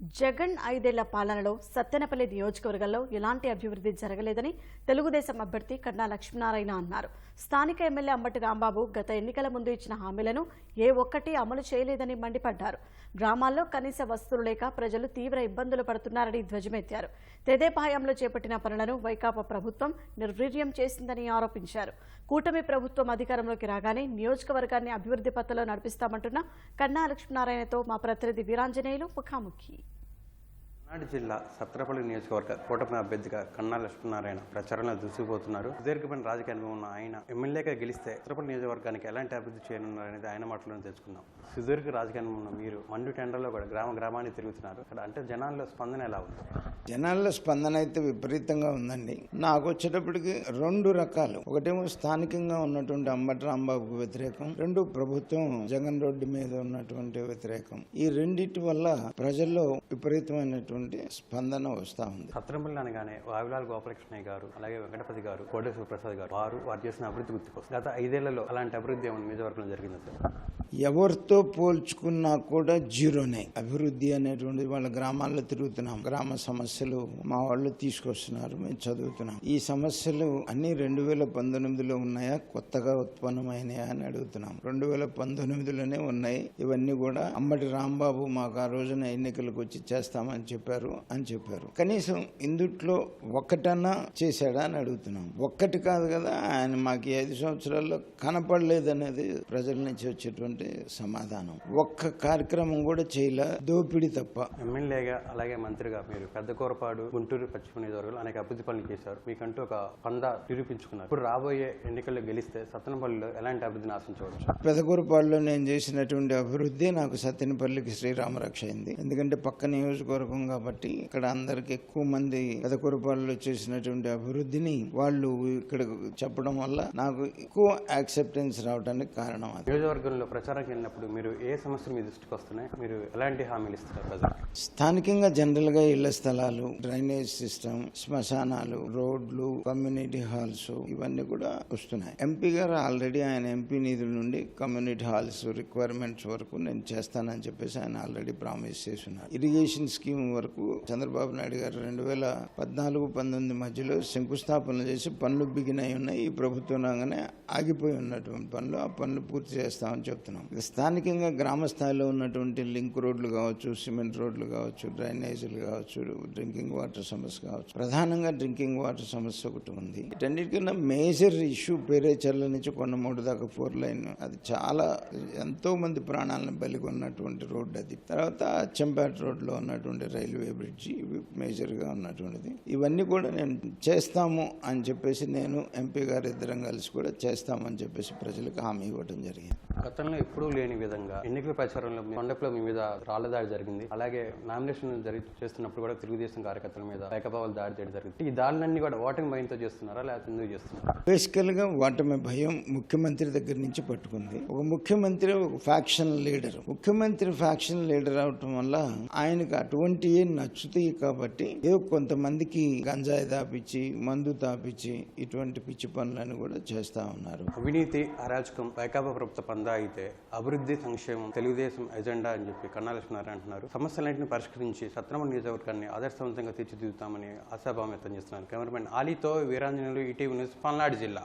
జగన్ ఐదేళ్ళ పాలనలో సత్తెనపల్లి నియోజకవర్గంలో ఎలాంటి అభివృద్ధి జరగలేదని తెలుగుదేశం అభ్యర్థి కన్నా లక్ష్మీనారాయణ అన్నారు. స్థానిక ఎమ్మెల్యే అంబటి రాంబాబు గత ఎన్నికల ముందు ఇచ్చిన హామీలను ఏ ఒక్కటి అమలు చేయలేదని మండిపడ్డారు. గ్రామాల్లో కనీస వస్తువులు లేక ప్రజలు తీవ్ర ఇబ్బందులు పడుతున్నారని ధ్వజమెత్తారు. తెదేపాయంలో చేపట్టిన పనులను వైకాపా ప్రభుత్వం నిర్వీర్యం చేసిందని ఆరోపించారు. కూటమి ప్రభుత్వం అధికారంలోకి రాగానే నియోజకవర్గాన్ని అభివృద్ధి పథంలో నడిపిస్తామంటున్న కన్నా లక్ష్మీనారాయణతో మా ప్రతినిధి వీరాంజనేయులు ముఖాముఖి. పల్నాడు జిల్లా సత్రపల్లి నియోజకవర్గ కూటమి అభ్యర్థిగా కన్నా లక్ష్మీనారాయణ ప్రచారంలో దూసుకుపోతున్నారు. సుదీర్ఘమైన రాజకీయ అనుభవం ఉన్న ఆయన ఎమ్మెల్యేగా గెలిస్తే సత్రపల్లి నియోజకవర్గానికి ఎలాంటి అభివృద్ధి చేయనున్నారు అనేది ఆయన మాటలను తెలుసుకుందాం. సుదీర్ఘ రాజకీయ అనుభవం ఉన్న మీరు మండు టెండర్లో కూడా గ్రామ గ్రామాన్ని తిరుగుతున్నారు. అక్కడ అంటే జనాల్లో స్పందన ఎలా ఉంది? జనాల్లో స్పందన అయితే విపరీతంగా ఉందండి. నాకు వచ్చేటప్పటికి రెండు రకాలు. ఒకటేమో స్థానికంగా ఉన్నటువంటి అంబటి రాంబాబుకు వ్యతిరేకం. రెండు ప్రభుత్వం జగన్ రోడ్డు మీద ఉన్నటువంటి వ్యతిరేకం. ఈ రెండిటి వల్ల ప్రజల్లో విపరీతమైనటువంటి స్పందన వస్తూ ఉంది. సత్రపల్లి అనగానే వావిలాల్ గోపాలకృష్ణయ్య గారు అలాగే వెంకటపతి గారు కోటేశ్వర ప్రసాద్ గారు వారు వారు చేసిన అభివృద్ధి గుర్తుకొస్తారు గత ఐదేళ్ళలో అలాంటి అభివృద్ధి ఏమైనా నియోజకవర్గంలో జరిగింది సార్? ఎవరితో పోల్చుకున్నా కూడా జీరోనే. అభివృద్ధి అనేటువంటిది వాళ్ళ గ్రామాల్లో తిరుగుతున్నాం. గ్రామ సమస్యలు మా వాళ్ళు తీసుకొస్తున్నారు మేము చదువుతున్నాం. ఈ సమస్యలు అన్ని రెండు వేల పంతొమ్మిదిలో ఉన్నాయా? కొత్తగా ఉత్పన్నమైనాయా అని అడుగుతున్నాం. రెండు వేల పంతొమ్మిదిలోనే ఉన్నాయి. ఇవన్నీ కూడా అమ్మటి రాంబాబు మాకు ఆ రోజున ఎన్నికలకు వచ్చి చేస్తామని చెప్పారు అని చెప్పారు. కనీసం ఇందుట్లో ఒక్కటన్నా చేశాడా అని అడుగుతున్నాం. ఒక్కటి కాదు కదా ఆయన మాకు ఐదు సంవత్సరాల్లో కనపడలేదనేది ప్రజల నుంచి వచ్చేటువంటి సమాధానం. ఒక్క కార్యక్రమం కూడా చేయలే దోపిడీ తప్ప. ఎమ్మెల్యేగా అలాగే మంత్రిగా మీరు పెద్ద కోరపాడు గుంటూరు పశ్చిమ నియోజకవర్గంలో అనేక అభివృద్ధి పనులు చేశారు. మీకంటూ ఒక పందా నిరూపించుకున్నారు. ఇప్పుడు రాబోయే ఎన్నికల్లో గెలిస్తే సత్తనపల్లిలో ఎలాంటి అభివృద్ధిని ఆశించవచ్చు? పెదకూరుపాడులో నేను చేసినటువంటి అభివృద్ధి నాకు సత్యనపల్లికి శ్రీరామరక్ష అయింది. ఎందుకంటే పక్క నియోజకవర్గం కాబట్టి ఇక్కడ అందరికి ఎక్కువ మంది పెదకూరుపాడులో చేసినటువంటి అభివృద్ధిని వాళ్ళు ఇక్కడ చెప్పడం వల్ల నాకు ఎక్కువ యాక్సెప్టెన్స్ రావడానికి కారణం నియోజకవర్గంలో ప్రచారానికి వెళ్ళినప్పుడు మీరు ఏ సమస్యలు మీ దృష్టికి వస్తున్నాయి? మీరు ఎలాంటి హామీలు ఇస్తారు ప్రజలకు? స్థానికంగా జనరల్గా ఇళ్ళ స్థలాలు డ్రైనేజ్ సిస్టమ్ శ్మశానాలు రోడ్లు కమ్యూనిటీ హాల్స్ ఇవన్నీ కూడా వస్తున్నాయి. ఎంపీ గారు ఆల్రెడీ ఆయన ఎంపీ నిధుల నుండి కమ్యూనిటీ హాల్స్ రిక్వైర్మెంట్స్ వరకు నేను చేస్తానని చెప్పేసి ఆయన ఆల్రెడీ ప్రామిస్ చేస్తున్నారు. ఇరిగేషన్ స్కీమ్ వరకు చంద్రబాబు నాయుడు గారు రెండు వేల పద్నాలుగు పంతొమ్మిది మధ్యలో శంకుస్థాపనలు చేసి పనులు బిగినై ఉన్నాయి. ఈ ప్రభుత్వం రాగానే ఆగిపోయి ఉన్నటువంటి పనులు ఆ పనులు పూర్తి చేస్తామని చెప్తున్నాం ఇక స్థానికంగా గ్రామ స్థాయిలో ఉన్నటువంటి లింక్ రోడ్లు కావచ్చు సిమెంట్ రోడ్లు కావచ్చు డ్రైనేజీలు కావచ్చు డ్రింకింగ్ వాటర్ సమస్య కావచ్చు ప్రధానంగా డ్రింకింగ్ వాటర్ సమస్య ఒకటి ఉంది. వీటన్నిటికన్నా మేజర్ ఇష్యూ పేరేచర్ల నుంచి కొండమూడు దాకా ఫోర్ లైన్. అది చాలా ఎంతో మంది ప్రాణాలను బలిగొన్నటువంటి రోడ్డు అది. తర్వాత అచ్చంపేట రోడ్లో ఉన్నటువంటి రైల్వే బ్రిడ్జి ఇవి మేజర్గా ఉన్నటువంటిది. ఇవన్నీ కూడా నేను చేస్తాము అని చెప్పేసి నేను ఎంపీ గారు ఇద్దరం కలిసి కూడా చేస్తామని చెప్పేసి ప్రజలకు హామీ ఇవ్వడం జరిగింది. గతంలో ఎప్పుడూ లేని విధంగా ఎన్నికల ప్రచారంలో కొండపలో మీ మీద రాళ్ళ దాడి జరిగింది. అలాగే నామినేషన్ చేస్తున్నప్పుడు కూడా తెలుగుదేశం కార్యకర్తల మీద ఏకపావలు దాడి చేయడం జరిగింది. ఈ దాడులన్నీ కూడా ఓటింగ్ భయంతో చేస్తున్నారా? లేకపోతే ఎందుకు చేస్తున్నారా? బేసికల్గా ఓటమి భయం ముఖ్యమంత్రి దగ్గర నుంచి పట్టుకుంది. ఒక ముఖ్యమంత్రి ఒక ఫ్యాక్షన్ లీడర్. ముఖ్యమంత్రి ఫ్యాక్షన్ లీడర్ అవటం వల్ల ఆయనకు అటువంటి నచ్చుతాయి కాబట్టి ఏదో కొంతమందికి గంజాయి తాపిచ్చి మందు తాపిచ్చి ఇటువంటి పిచ్చి పనులను కూడా చేస్తా ఉన్నారు. అవినీతి అరాచకం వైకాపా ప్రభుత్వ పందా అయితే అభివృద్ధి సంక్షేమం తెలుగుదేశం ఎజెండా అని చెప్పి కన్నా లక్ష్మీనారాయణ అంటున్నారు. సమస్యలన్నింటినీ పరిష్కరించి సత్రమ నియోజకవర్గాన్ని ఆదర్శవంతంగా తీర్చిదిద్దుతామని ఆశాభావం వ్యక్తం చేస్తున్నారు. కెమెరామెన్ ఆలీతో వీరాంజనులు ఈటీవీ న్యూస్ పల్నాడు జిల్లా.